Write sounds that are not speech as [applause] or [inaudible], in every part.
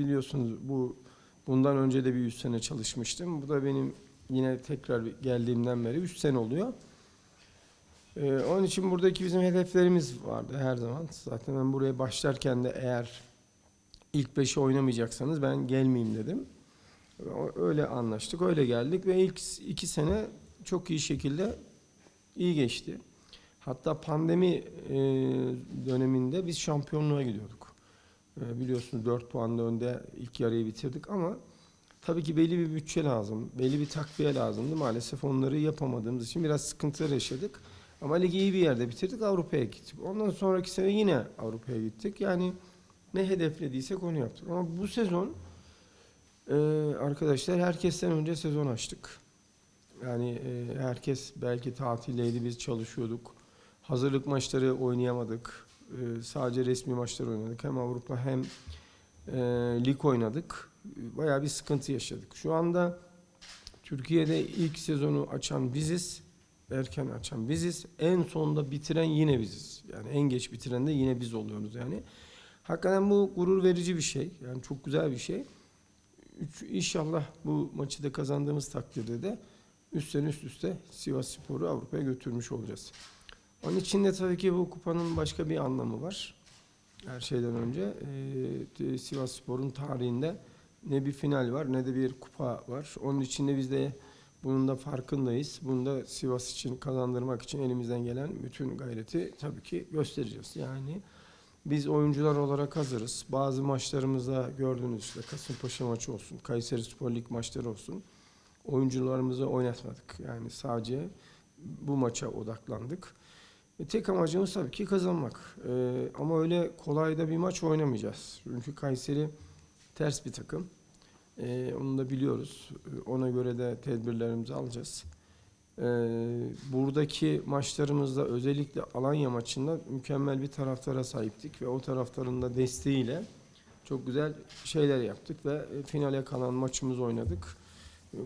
Biliyorsunuz bu bundan önce de bir 3 sene çalışmıştım. Bu da benim yine tekrar geldiğimden beri 3 sene oluyor. Ee, onun için buradaki bizim hedeflerimiz vardı her zaman. Zaten ben buraya başlarken de eğer ilk 5'e oynamayacaksanız ben gelmeyeyim dedim. Öyle anlaştık, öyle geldik ve ilk 2 sene çok iyi şekilde iyi geçti. Hatta pandemi e, döneminde biz şampiyonluğa gidiyorduk. E, biliyorsunuz 4 puanla önde ilk yarıyı bitirdik ama tabii ki belli bir bütçe lazım, belli bir takviye lazımdı. Maalesef onları yapamadığımız için biraz sıkıntılar yaşadık. Ama ligi iyi bir yerde bitirdik, Avrupa'ya gittik. Ondan sonraki sene yine Avrupa'ya gittik. Yani ne hedeflediysek onu yaptık. Ama bu sezon e, arkadaşlar herkesten önce sezon açtık. Yani e, herkes belki tatildeydi, biz çalışıyorduk. Hazırlık maçları oynayamadık. E, sadece resmi maçlar oynadık. Hem Avrupa hem e, lig oynadık. Bayağı bir sıkıntı yaşadık. Şu anda Türkiye'de ilk sezonu açan biziz. Erken açan biziz. En sonda bitiren yine biziz. Yani en geç bitiren de yine biz oluyoruz yani. Hakikaten bu gurur verici bir şey. Yani çok güzel bir şey. Üç, inşallah bu maçı da kazandığımız takdirde de üst sene üst üste Sivas Spor'u Avrupa'ya götürmüş olacağız. Onun için de tabii ki bu kupanın başka bir anlamı var. Her şeyden önce e, Sivas Spor'un tarihinde ne bir final var ne de bir kupa var. Onun için de biz de bunun da farkındayız. Bunu da Sivas için kazandırmak için elimizden gelen bütün gayreti tabii ki göstereceğiz. Yani biz oyuncular olarak hazırız. Bazı maçlarımızda gördüğünüz işte Kasımpaşa maçı olsun, Kayseri Spor Lig maçları olsun. Oyuncularımızı oynatmadık. Yani sadece bu maça odaklandık. E, tek amacımız tabii ki kazanmak. E, ama öyle kolay da bir maç oynamayacağız. Çünkü Kayseri ters bir takım. E, onu da biliyoruz. E, Ona göre de tedbirlerimizi alacağız. E, buradaki maçlarımızda özellikle Alanya maçında mükemmel bir taraftara sahiptik ve o taraftarın da desteğiyle çok güzel şeyler yaptık ve e, finale kalan maçımızı oynadık.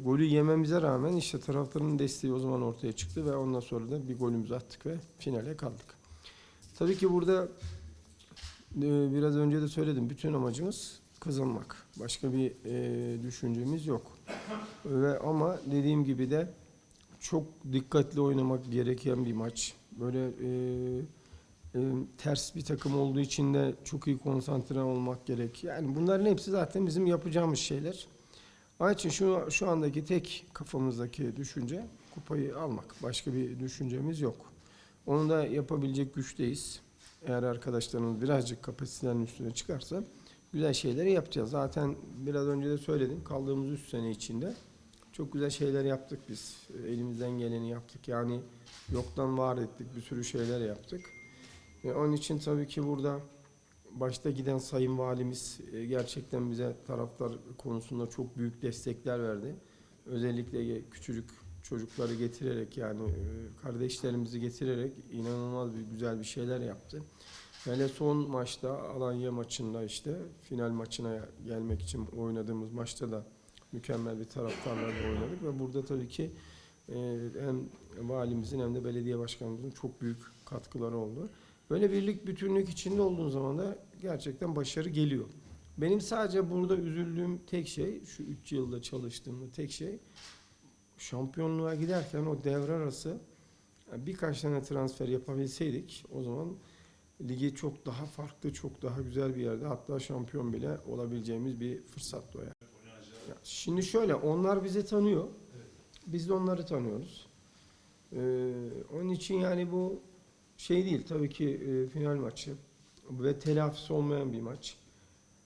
Golü yememize rağmen işte taraftarın desteği o zaman ortaya çıktı ve ondan sonra da bir golümüzü attık ve finale kaldık. Tabii ki burada e, biraz önce de söyledim bütün amacımız kazanmak. Başka bir e, düşüncemiz yok. Ve ama dediğim gibi de çok dikkatli oynamak gereken bir maç. Böyle e, e, ters bir takım olduğu için de çok iyi konsantre olmak gerek. Yani bunların hepsi zaten bizim yapacağımız şeyler. Onun için şu, şu andaki tek kafamızdaki düşünce kupayı almak. Başka bir düşüncemiz yok. Onu da yapabilecek güçteyiz. Eğer arkadaşlarımız birazcık kapasitenin üstüne çıkarsa güzel şeyleri yapacağız. Zaten biraz önce de söyledim. Kaldığımız 3 sene içinde çok güzel şeyler yaptık biz. Elimizden geleni yaptık. Yani yoktan var ettik. Bir sürü şeyler yaptık. Ve onun için tabii ki burada başta giden Sayın Valimiz e, gerçekten bize taraftar konusunda çok büyük destekler verdi. Özellikle küçücük çocukları getirerek yani e, kardeşlerimizi getirerek inanılmaz bir güzel bir şeyler yaptı. Hele son maçta Alanya maçında işte final maçına gelmek için oynadığımız maçta da mükemmel bir taraftarlarla oynadık ve burada tabii ki e, hem valimizin hem de belediye başkanımızın çok büyük katkıları oldu. Böyle birlik bütünlük içinde olduğun zaman da gerçekten başarı geliyor. Benim sadece burada üzüldüğüm tek şey, şu üç yılda çalıştığımda tek şey, şampiyonluğa giderken o devre arası yani birkaç tane transfer yapabilseydik o zaman ligi çok daha farklı, çok daha güzel bir yerde hatta şampiyon bile olabileceğimiz bir fırsattı o yani. Ya Şimdi şöyle, onlar bizi tanıyor. Biz de onları tanıyoruz. Ee, onun için yani bu şey değil tabii ki e, final maçı ve telafisi olmayan bir maç.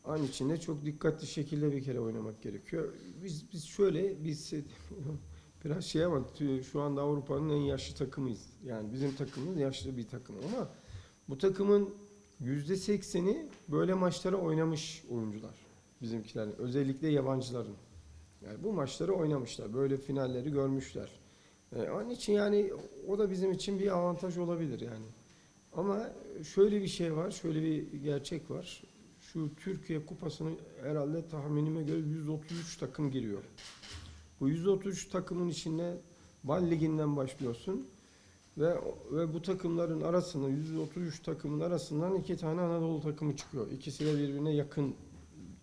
Aynı içinde çok dikkatli şekilde bir kere oynamak gerekiyor. Biz biz şöyle biz [laughs] biraz şey ama şu anda Avrupa'nın en yaşlı takımıyız. Yani bizim takımımız yaşlı bir takım ama bu takımın yüzde sekseni böyle maçlara oynamış oyuncular bizimkilerin. Özellikle yabancıların. Yani bu maçları oynamışlar. Böyle finalleri görmüşler. Ee, onun için yani o da bizim için bir avantaj olabilir yani. Ama şöyle bir şey var, şöyle bir gerçek var. Şu Türkiye Kupası'nı herhalde tahminime göre 133 takım giriyor. Bu 133 takımın içinde Bal Ligi'nden başlıyorsun ve ve bu takımların arasında 133 takımın arasından iki tane Anadolu takımı çıkıyor. İkisi de birbirine yakın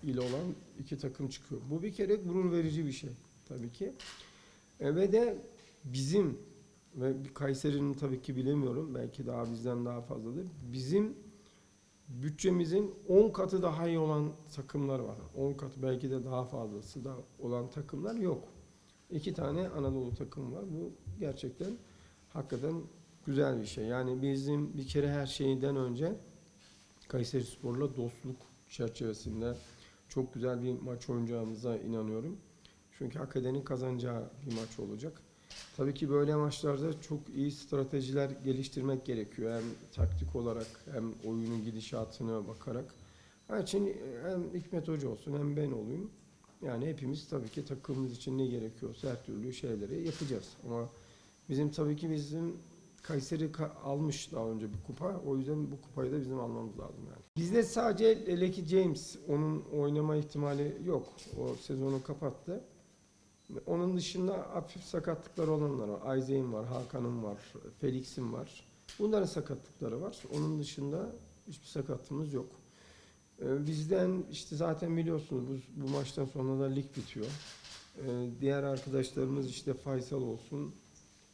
il olan iki takım çıkıyor. Bu bir kere gurur verici bir şey tabii ki. E, ve de bizim ve Kayseri'nin tabii ki bilemiyorum. Belki daha bizden daha fazladır. Bizim bütçemizin 10 katı daha iyi olan takımlar var. 10 katı belki de daha fazlası da olan takımlar yok. İki tane Anadolu takım var. Bu gerçekten hakikaten güzel bir şey. Yani bizim bir kere her şeyden önce Kayseri Spor'la dostluk çerçevesinde çok güzel bir maç oynayacağımıza inanıyorum. Çünkü hak edenin kazanacağı bir maç olacak. Tabii ki böyle maçlarda çok iyi stratejiler geliştirmek gerekiyor. Hem taktik olarak hem oyunun gidişatına bakarak. Onun için hem Hikmet Hoca olsun hem ben olayım. Yani hepimiz tabii ki takımımız için ne gerekiyorsa her türlü şeyleri yapacağız. Ama bizim tabii ki bizim Kayseri ka- almış daha önce bir kupa. O yüzden bu kupayı da bizim almamız lazım yani. Bizde sadece Leki James onun oynama ihtimali yok. O sezonu kapattı. Onun dışında hafif sakatlıklar olanlar var. Ayze'in var, Hakan'ın var, Felix'in var. Bunların sakatlıkları var. Onun dışında hiçbir sakatlığımız yok. Ee, Bizden işte zaten biliyorsunuz bu, bu maçtan sonra da lig bitiyor. Ee, Diğer arkadaşlarımız işte Faysal olsun,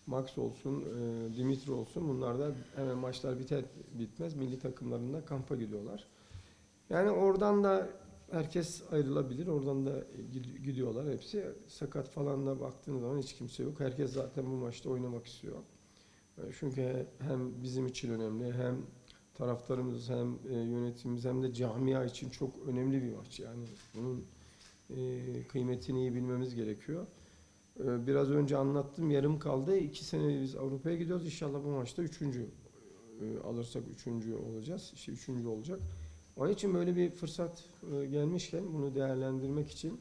Max olsun, e, Dimitri olsun. Bunlar da hemen maçlar biter bitmez milli takımlarında kampa gidiyorlar. Yani oradan da herkes ayrılabilir. Oradan da gid- gidiyorlar hepsi. Sakat falan da baktığınız zaman hiç kimse yok. Herkes zaten bu maçta oynamak istiyor. E, Çünkü hem bizim için önemli hem taraftarımız hem e, yönetimimiz hem de camia için çok önemli bir maç. Yani bunun e, kıymetini iyi bilmemiz gerekiyor. Biraz önce anlattım yarım kaldı. İki sene biz Avrupa'ya gidiyoruz. İnşallah bu maçta üçüncü alırsak üçüncü olacağız. İşte üçüncü olacak. Onun için böyle bir fırsat e, gelmişken bunu değerlendirmek için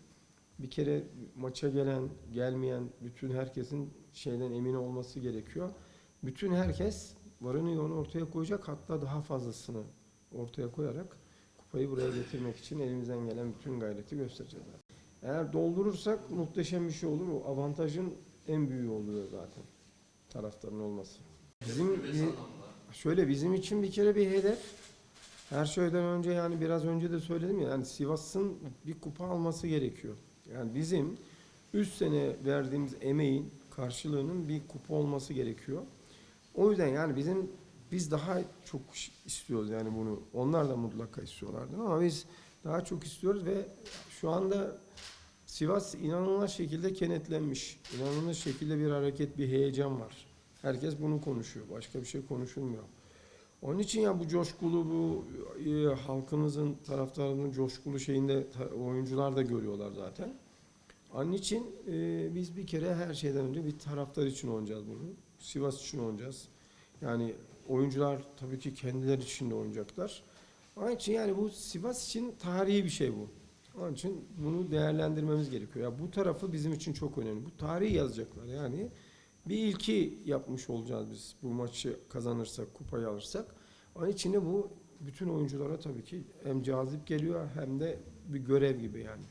bir kere maça gelen, gelmeyen bütün herkesin şeyden emin olması gerekiyor. Bütün herkes varını yoğunu ortaya koyacak hatta daha fazlasını ortaya koyarak kupayı buraya getirmek için elimizden gelen bütün gayreti göstereceğiz. Eğer doldurursak muhteşem bir şey olur. O avantajın en büyüğü oluyor zaten taraftarın olması. Bizim bir- şöyle bizim için bir kere bir hedef her şeyden önce yani biraz önce de söyledim ya yani Sivas'ın bir kupa alması gerekiyor. Yani bizim üst sene verdiğimiz emeğin karşılığının bir kupa olması gerekiyor. O yüzden yani bizim biz daha çok istiyoruz yani bunu. Onlar da mutlaka istiyorlardı ama biz daha çok istiyoruz ve şu anda Sivas inanılmaz şekilde kenetlenmiş. İnanılmaz şekilde bir hareket, bir heyecan var. Herkes bunu konuşuyor. Başka bir şey konuşulmuyor. Onun için ya bu coşkulu bu e, halkımızın taraftarının coşkulu şeyinde oyuncular da görüyorlar zaten. Onun için e, biz bir kere her şeyden önce bir taraftar için oynayacağız bunu. Sivas için oynayacağız. Yani oyuncular tabii ki kendileri için de oynayacaklar. Onun için yani bu Sivas için tarihi bir şey bu. Onun için bunu değerlendirmemiz gerekiyor. Ya bu tarafı bizim için çok önemli. Bu tarihi yazacaklar. Yani bir ilki yapmış olacağız biz bu maçı kazanırsak, kupayı alırsak. Onun için de bu bütün oyunculara tabii ki hem cazip geliyor hem de bir görev gibi yani.